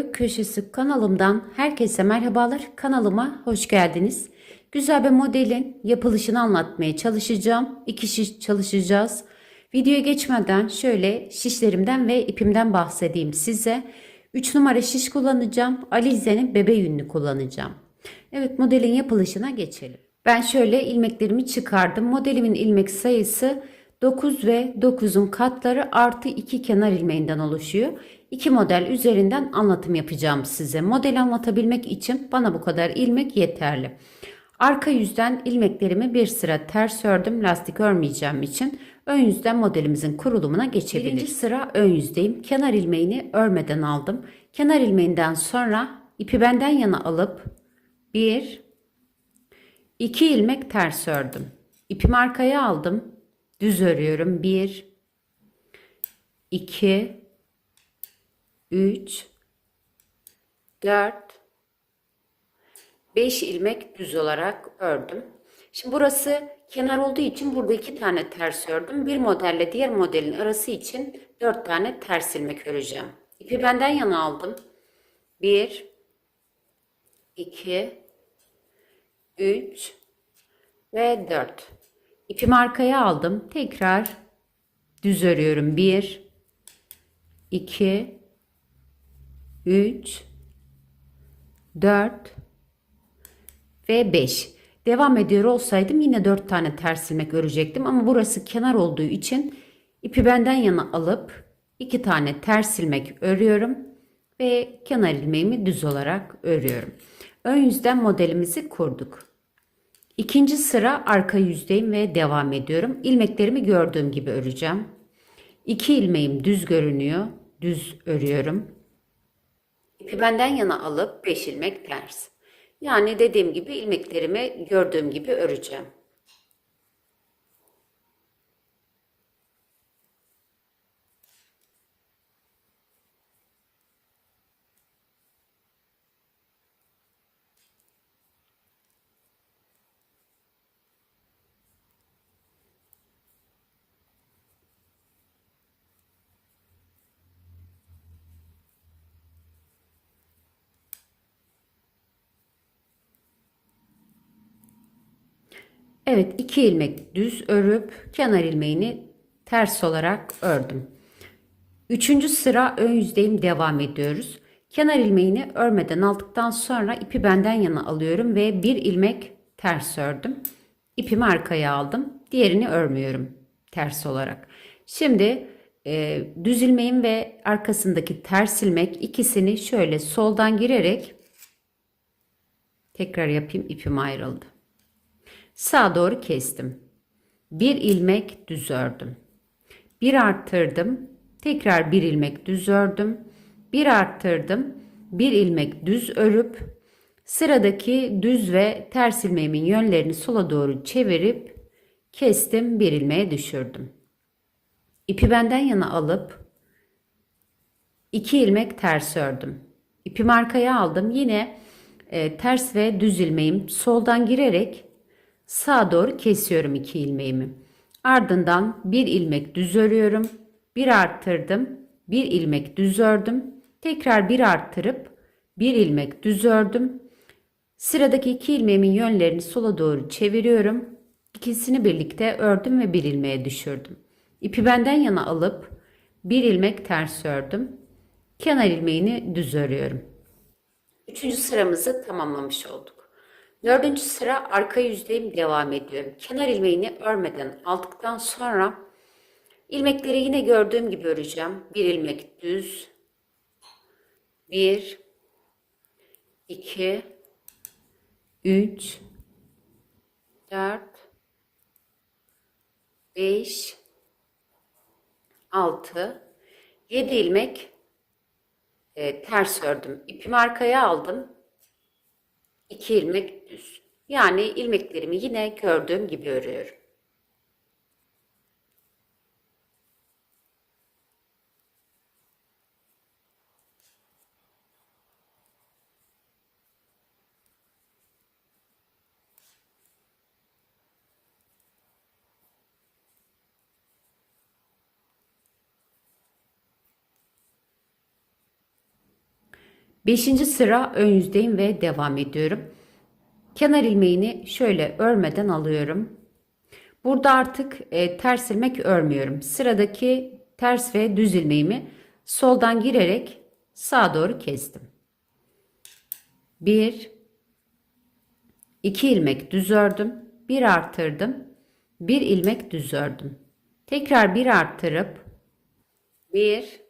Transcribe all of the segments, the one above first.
Örgü Köşesi kanalımdan herkese merhabalar. Kanalıma hoş geldiniz. Güzel bir modelin yapılışını anlatmaya çalışacağım. İki şiş çalışacağız. Videoya geçmeden şöyle şişlerimden ve ipimden bahsedeyim size. 3 numara şiş kullanacağım. Alize'nin bebe yününü kullanacağım. Evet modelin yapılışına geçelim. Ben şöyle ilmeklerimi çıkardım. Modelimin ilmek sayısı 9 ve 9'un katları artı 2 kenar ilmeğinden oluşuyor. İki model üzerinden anlatım yapacağım size. Model anlatabilmek için bana bu kadar ilmek yeterli. Arka yüzden ilmeklerimi bir sıra ters ördüm lastik örmeyeceğim için. Ön yüzden modelimizin kurulumuna geçebiliriz. Birinci sıra ön yüzdeyim. Kenar ilmeğini örmeden aldım. Kenar ilmeğinden sonra ipi benden yana alıp bir, iki ilmek ters ördüm. İpimi arkaya aldım. Düz örüyorum. Bir, iki, üç, dört, 5 ilmek düz olarak ördüm. Şimdi burası kenar olduğu için burada iki tane ters ördüm. Bir modelle diğer modelin arası için 4 tane ters ilmek öreceğim. İpi benden yana aldım. 1 2 3 ve 4. İpimi arkaya aldım. Tekrar düz örüyorum. 1 2 3 4 ve 5. Devam ediyor olsaydım yine 4 tane ters ilmek örecektim ama burası kenar olduğu için ipi benden yana alıp 2 tane ters ilmek örüyorum ve kenar ilmeğimi düz olarak örüyorum. Ön yüzden modelimizi kurduk. İkinci sıra arka yüzdeyim ve devam ediyorum. İlmeklerimi gördüğüm gibi öreceğim. 2 ilmeğim düz görünüyor. Düz örüyorum. İpi benden yana alıp 5 ilmek ters. Yani dediğim gibi ilmeklerimi gördüğüm gibi öreceğim. Evet iki ilmek düz örüp kenar ilmeğini ters olarak ördüm. Üçüncü sıra ön yüzdeyim devam ediyoruz. Kenar ilmeğini örmeden aldıktan sonra ipi benden yana alıyorum ve bir ilmek ters ördüm. İpimi arkaya aldım. Diğerini örmüyorum ters olarak. Şimdi e, düz ilmeğim ve arkasındaki ters ilmek ikisini şöyle soldan girerek tekrar yapayım ipim ayrıldı. Sağa doğru kestim. Bir ilmek düz ördüm. Bir arttırdım. Tekrar bir ilmek düz ördüm. Bir arttırdım. Bir ilmek düz örüp sıradaki düz ve ters ilmeğimin yönlerini sola doğru çevirip kestim. Bir ilmeğe düşürdüm. İpi benden yana alıp iki ilmek ters ördüm. İpimi arkaya aldım. Yine e, ters ve düz ilmeğim soldan girerek sağa doğru kesiyorum iki ilmeğimi. Ardından bir ilmek düz örüyorum. Bir arttırdım. Bir ilmek düz ördüm. Tekrar bir arttırıp bir ilmek düz ördüm. Sıradaki iki ilmeğimin yönlerini sola doğru çeviriyorum. İkisini birlikte ördüm ve bir ilmeğe düşürdüm. İpi benden yana alıp bir ilmek ters ördüm. Kenar ilmeğini düz örüyorum. Üçüncü sıramızı tamamlamış olduk. Dördüncü sıra arka yüzdeyim devam ediyorum. Kenar ilmeğini örmeden aldıktan sonra ilmekleri yine gördüğüm gibi öreceğim. Bir ilmek düz. Bir, iki, üç, dört, beş, altı, yedi ilmek e, ters ördüm. İpimi arkaya aldım. 2 ilmek düz. Yani ilmeklerimi yine gördüğüm gibi örüyorum. Beşinci sıra ön yüzdeyim ve devam ediyorum. Kenar ilmeğini şöyle örmeden alıyorum. Burada artık e, ters ilmek örmüyorum. Sıradaki ters ve düz ilmeğimi soldan girerek sağa doğru kestim. 1 2 ilmek düz ördüm. 1 artırdım. 1 ilmek düz ördüm. Tekrar 1 arttırıp 1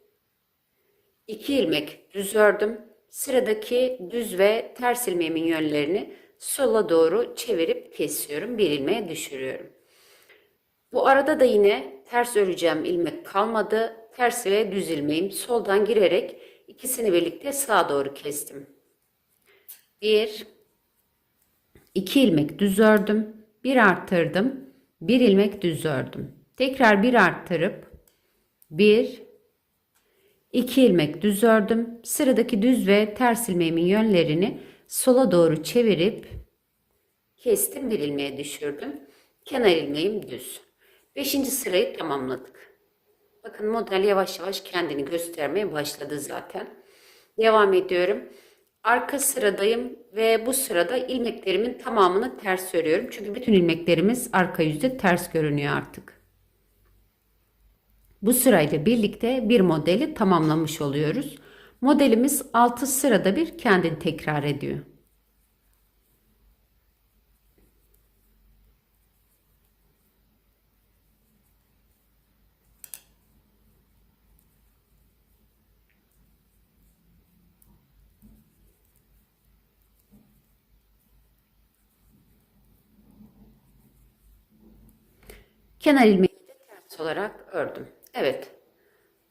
2 ilmek düz ördüm. Sıradaki düz ve ters ilmeğimin yönlerini sola doğru çevirip kesiyorum. Bir ilmeğe düşürüyorum. Bu arada da yine ters öreceğim ilmek kalmadı. Ters ve düz ilmeğim soldan girerek ikisini birlikte sağa doğru kestim. 1 2 ilmek düz ördüm. 1 arttırdım. 1 ilmek düz ördüm. Tekrar 1 arttırıp 1 2 ilmek düz ördüm. Sıradaki düz ve ters ilmeğimin yönlerini sola doğru çevirip kestim bir ilmeğe düşürdüm. Kenar ilmeğim düz. Beşinci sırayı tamamladık. Bakın model yavaş yavaş kendini göstermeye başladı zaten. Devam ediyorum. Arka sıradayım ve bu sırada ilmeklerimin tamamını ters örüyorum. Çünkü bütün ilmeklerimiz arka yüzde ters görünüyor artık. Bu sırayla birlikte bir modeli tamamlamış oluyoruz. Modelimiz 6 sırada bir kendini tekrar ediyor. Kenar ilmeği de ters olarak ördüm. Evet.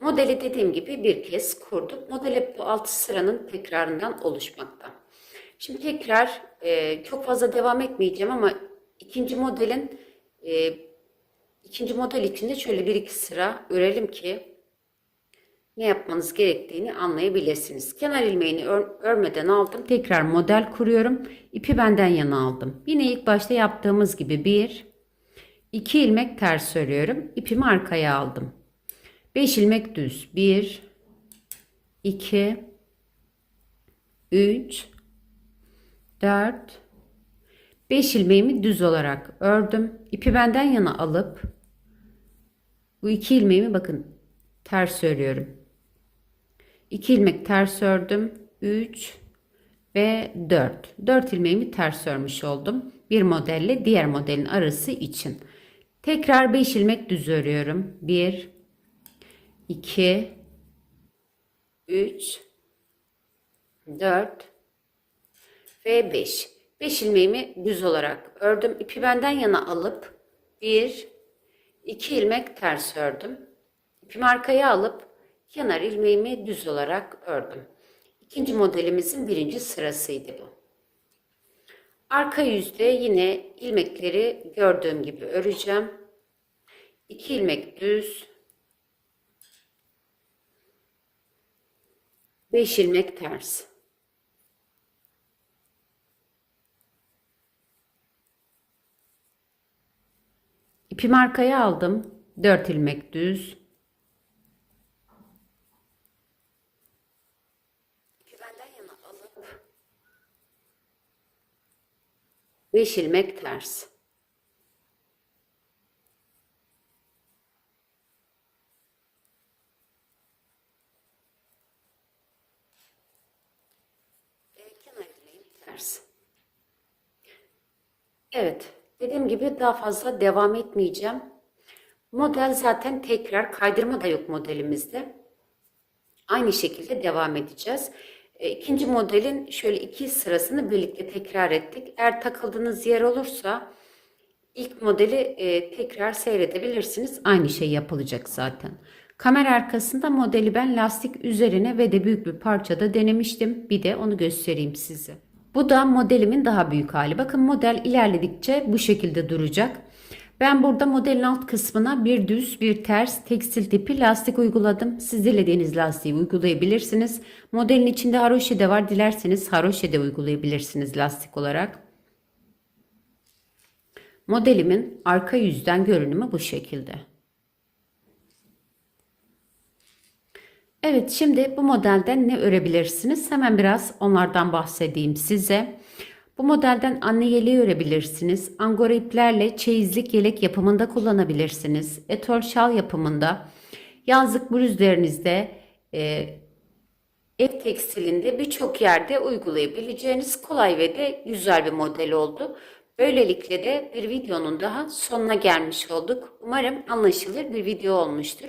Modeli dediğim gibi bir kez kurduk. Model bu 6 sıranın tekrarından oluşmakta. Şimdi tekrar e, çok fazla devam etmeyeceğim ama ikinci modelin e, ikinci model içinde şöyle bir iki sıra örelim ki ne yapmanız gerektiğini anlayabilirsiniz. Kenar ilmeğini ör, örmeden aldım. Tekrar model kuruyorum. İpi benden yana aldım. Yine ilk başta yaptığımız gibi bir 2 ilmek ters örüyorum. İpimi arkaya aldım. 5 ilmek düz. 1 2 3 4 5 ilmeğimi düz olarak ördüm. İpi benden yana alıp bu iki ilmeğimi bakın ters örüyorum. 2 ilmek ters ördüm. 3 ve 4. 4 ilmeğimi ters örmüş oldum. Bir modelle diğer modelin arası için. Tekrar 5 ilmek düz örüyorum. 1 2 3 4 ve 5. 5 ilmeğimi düz olarak ördüm. İpi benden yana alıp 1 2 ilmek ters ördüm. İpimi arkaya alıp kenar ilmeğimi düz olarak ördüm. İkinci modelimizin birinci sırasıydı bu. Arka yüzde yine ilmekleri gördüğüm gibi öreceğim. 2 ilmek düz. 5 ilmek ters. İpimi arkaya aldım. 4 ilmek düz. Yana alıp 5 ilmek ters. Ve kenar ilmeğim ters. Evet, dediğim gibi daha fazla devam etmeyeceğim. Model zaten tekrar kaydırma da yok modelimizde. Aynı şekilde devam edeceğiz. E, İkinci modelin şöyle iki sırasını birlikte tekrar ettik. Eğer takıldığınız yer olursa ilk modeli e, tekrar seyredebilirsiniz. Aynı şey yapılacak zaten. Kamera arkasında modeli ben lastik üzerine ve de büyük bir parçada denemiştim. Bir de onu göstereyim size. Bu da modelimin daha büyük hali. Bakın model ilerledikçe bu şekilde duracak. Ben burada modelin alt kısmına bir düz bir ters tekstil tipi lastik uyguladım. Siz dilediğiniz lastiği uygulayabilirsiniz. Modelin içinde haroşe de var. Dilerseniz haroşe de uygulayabilirsiniz lastik olarak. Modelimin arka yüzden görünümü bu şekilde. Evet şimdi bu modelden ne örebilirsiniz? Hemen biraz onlardan bahsedeyim size. Bu modelden anne yeleği örebilirsiniz. Angora iplerle çeyizlik yelek yapımında kullanabilirsiniz. Etol şal yapımında, yazlık bluzlerinizde, e, ev tekstilinde birçok yerde uygulayabileceğiniz kolay ve de güzel bir model oldu. Böylelikle de bir videonun daha sonuna gelmiş olduk. Umarım anlaşılır bir video olmuştur.